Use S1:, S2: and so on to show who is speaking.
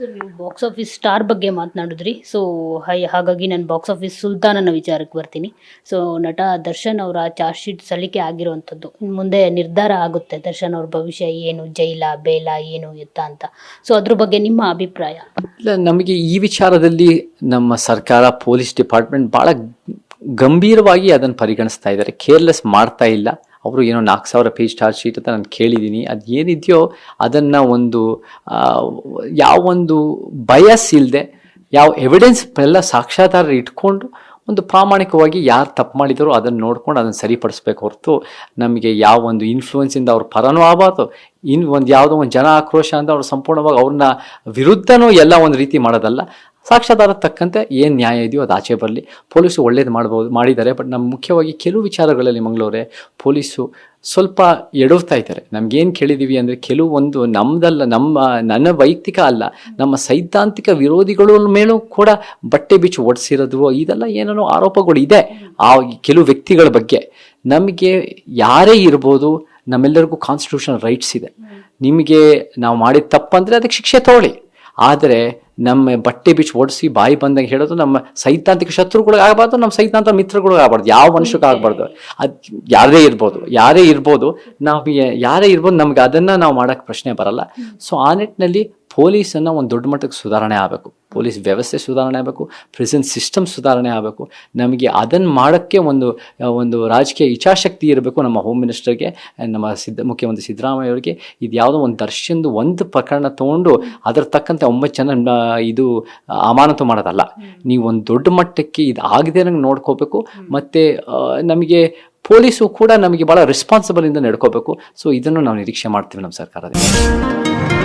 S1: So ನೀವು box office star ಬಗ್ಗೆ ಮಾತನಾಡಿದ್ರಿ. So high, ಹಾಗಾಗಿ ನಾನು ಬಾಕ್ಸ್ ಆಫೀಸ್ ಸುಲ್ತಾನನ ವಿಚಾರಕ್ಕೆ ಬರ್ತೀನಿ. ಸೊ ನಟ ದರ್ಶನ್ ಅವರ ಚಾರ್ಜ್ ಶೀಟ್ ಸಲ್ಲಿಕೆ ಆಗಿರುವಂಥದ್ದು. ಮುಂದೆ ನಿರ್ಧಾರ ಆಗುತ್ತೆ. ದರ್ಶನ್ ಅವ್ರ ಭವಿಷ್ಯ ಏನು, ಜೈಲ, ಬೇಲ, ಏನು ಎತ್ತ ಅಂತ. ಸೊ ಅದ್ರ ಬಗ್ಗೆ ನಿಮ್ಮ ಅಭಿಪ್ರಾಯ?
S2: ಇಲ್ಲ, ನಮಗೆ ಈ ವಿಚಾರದಲ್ಲಿ ನಮ್ಮ ಸರ್ಕಾರ ಪೊಲೀಸ್ ಡಿಪಾರ್ಟ್ಮೆಂಟ್ ಭಾಳ ಗಂಭೀರವಾಗಿ ಅದನ್ನು ಪರಿಗಣಿಸ್ತಾ ಇದ್ದಾರೆ. ಕೇರ್ಲೆಸ್ ಮಾಡ್ತಾ ಇಲ್ಲ. ಅವರು ಏನೋ ನಾಲ್ಕು ಸಾವಿರ ಪೇಜ್ ಚಾರ್ಜ್ ಶೀಟ್ ಅಂತ ನಾನು ಕೇಳಿದ್ದೀನಿ. ಅದು ಏನಿದೆಯೋ ಅದನ್ನು ಒಂದು ಯಾವೊಂದು ಬಯಸ್ ಇಲ್ಲದೆ ಯಾವ ಎವಿಡೆನ್ಸ್ ಎಲ್ಲ ಸಾಕ್ಷಾಧಾರ ಇಟ್ಕೊಂಡು ಒಂದು ಪ್ರಾಮಾಣಿಕವಾಗಿ ಯಾರು ತಪ್ಪು ಮಾಡಿದಾರೋ ಅದನ್ನು ನೋಡ್ಕೊಂಡು ಅದನ್ನು ಸರಿಪಡಿಸ್ಬೇಕು ಹೊರತು ನಮಗೆ ಯಾವ ಒಂದು ಇನ್ಫ್ಲೂಯೆನ್ಸಿಂದ ಅವ್ರ ಪರನೂ ಆಗಬಾರ್ದು. ಇನ್ ಒಂದು ಯಾವುದೋ ಒಂದು ಜನ ಆಕ್ರೋಶ ಅಂತ ಅವ್ರು ಸಂಪೂರ್ಣವಾಗಿ ಅವ್ರನ್ನ ವಿರುದ್ಧನೂ ಎಲ್ಲ ಒಂದು ರೀತಿ ಮಾಡೋದಲ್ಲ. ಸಾಕ್ಷ್ಯಾಧಾರ ತಕ್ಕಂತೆ ಏನು ನ್ಯಾಯ ಇದೆಯೋ ಅದು ಆಚೆ ಬರಲಿ. ಪೊಲೀಸು ಒಳ್ಳೇದು ಮಾಡ್ಬೋದು, ಮಾಡಿದ್ದಾರೆ, ಬಟ್ ನಮ್ಮ ಮುಖ್ಯವಾಗಿ ಕೆಲವು ವಿಚಾರಗಳಲ್ಲಿ ಮಂಗಳೂರೇ ಪೊಲೀಸು ಸ್ವಲ್ಪ ಎಡವ್ತಾ ಇದ್ದಾರೆ. ನಮ್ಗೇನು ಕೇಳಿದೀವಿ ಅಂದರೆ ಕೆಲವೊಂದು ನಮ್ಮದಲ್ಲ ನಮ್ಮ, ನನ್ನ ವೈಯಕ್ತಿಕ ಅಲ್ಲ, ನಮ್ಮ ಸೈದ್ಧಾಂತಿಕ ವಿರೋಧಿಗಳ ಮೇಲೂ ಕೂಡ ಬಟ್ಟೆ ಬಿಚ್ಚು ಒಡಿಸಿರೋದು ಇದೆಲ್ಲ ಏನೇನೋ ಆರೋಪಗಳು ಇದೆ ಆ ಕೆಲವು ವ್ಯಕ್ತಿಗಳ ಬಗ್ಗೆ. ನಮಗೆ ಯಾರೇ ಇರ್ಬೋದು, ನಮ್ಮೆಲ್ಲರಿಗೂ ಕಾನ್ಸ್ಟಿಟ್ಯೂಷನ್ ರೈಟ್ಸ್ ಇದೆ. ನಿಮಗೆ ನಾವು ಮಾಡಿದ ತಪ್ಪಂದರೆ ಅದಕ್ಕೆ ಶಿಕ್ಷೆ ತಗೊಳ್ಳಿ. ಆದರೆ ನಮ್ಮ ಬಟ್ಟೆ ಬಿಚ್ಚಿ ಓಡಿಸಿ ಬಾಯಿ ಬಂದಂಗೆ ಹೇಳೋದು ನಮ್ಮ ಸೈದ್ಧಾಂತಿಕ ಶತ್ರುಗಳಿಗೆ ಆಗಬಾರ್ದು ನಮ್ಮ ಸೈದ್ಧಾಂತಿಕ ಮಿತ್ರಗಳಿಗೆ ಆಗಬಾರ್ದು. ಯಾವ ಮನುಷ್ಯಕ್ಕಾಗಬಾರ್ದು ಅದು ಯಾರೇ ಇರ್ಬೋದು ಯಾರೇ ಇರ್ಬೋದು ನಾವು ಯಾರೇ ಇರ್ಬೋದು ನಮ್ಗೆ ಅದನ್ನು ನಾವು ಮಾಡೋಕ್ಕೆ ಪ್ರಶ್ನೆ ಬರಲ್ಲ. ಸೊ ಆ ನಿಟ್ಟಿನಲ್ಲಿ ಪೊಲೀಸನ್ನು ಒಂದು ದೊಡ್ಡ ಮಟ್ಟಕ್ಕೆ ಸುಧಾರಣೆ ಆಗಬೇಕು. ಪೊಲೀಸ್ ವ್ಯವಸ್ಥೆ ಸುಧಾರಣೆ ಆಗಬೇಕು ಪ್ರಿಸೆಂಟ್ ಸಿಸ್ಟಮ್ ಸುಧಾರಣೆ ಆಗಬೇಕು. ನಮಗೆ ಅದನ್ನು ಮಾಡೋಕ್ಕೆ ಒಂದು ಒಂದು ರಾಜಕೀಯ ಇಚ್ಛಾಶಕ್ತಿ ಇರಬೇಕು ನಮ್ಮ ಹೋಮ್ ಮಿನಿಸ್ಟರ್ಗೆ ನಮ್ಮ ಸಿದ್ಧ ಮುಖ್ಯಮಂತ್ರಿ ಸಿದ್ದರಾಮಯ್ಯ ಅವರಿಗೆ. ಇದು ಯಾವುದೋ ಒಂದು ದರ್ಶನದ ಒಂದು ಪ್ರಕರಣ ತೊಗೊಂಡು ಅದರ ತಕ್ಕಂತೆ ಒಂಬತ್ತು ಜನ ಇದು ಅಮಾನತು ಮಾಡೋದಲ್ಲ. ನೀವು ಒಂದು ದೊಡ್ಡ ಮಟ್ಟಕ್ಕೆ ಇದು ಆಗದೆ ನೋಡ್ಕೋಬೇಕು. ಮತ್ತು ನಮಗೆ ಪೊಲೀಸು ಕೂಡ ನಮಗೆ ಭಾಳ ರೆಸ್ಪಾನ್ಸಿಬಲ್ ಇಂದ ನಡ್ಕೋಬೇಕು. ಸೊ ಇದನ್ನು ನಾವು ನಿರೀಕ್ಷೆ ಮಾಡ್ತೀವಿ ನಮ್ಮ ಸರ್ಕಾರದಿಂದ.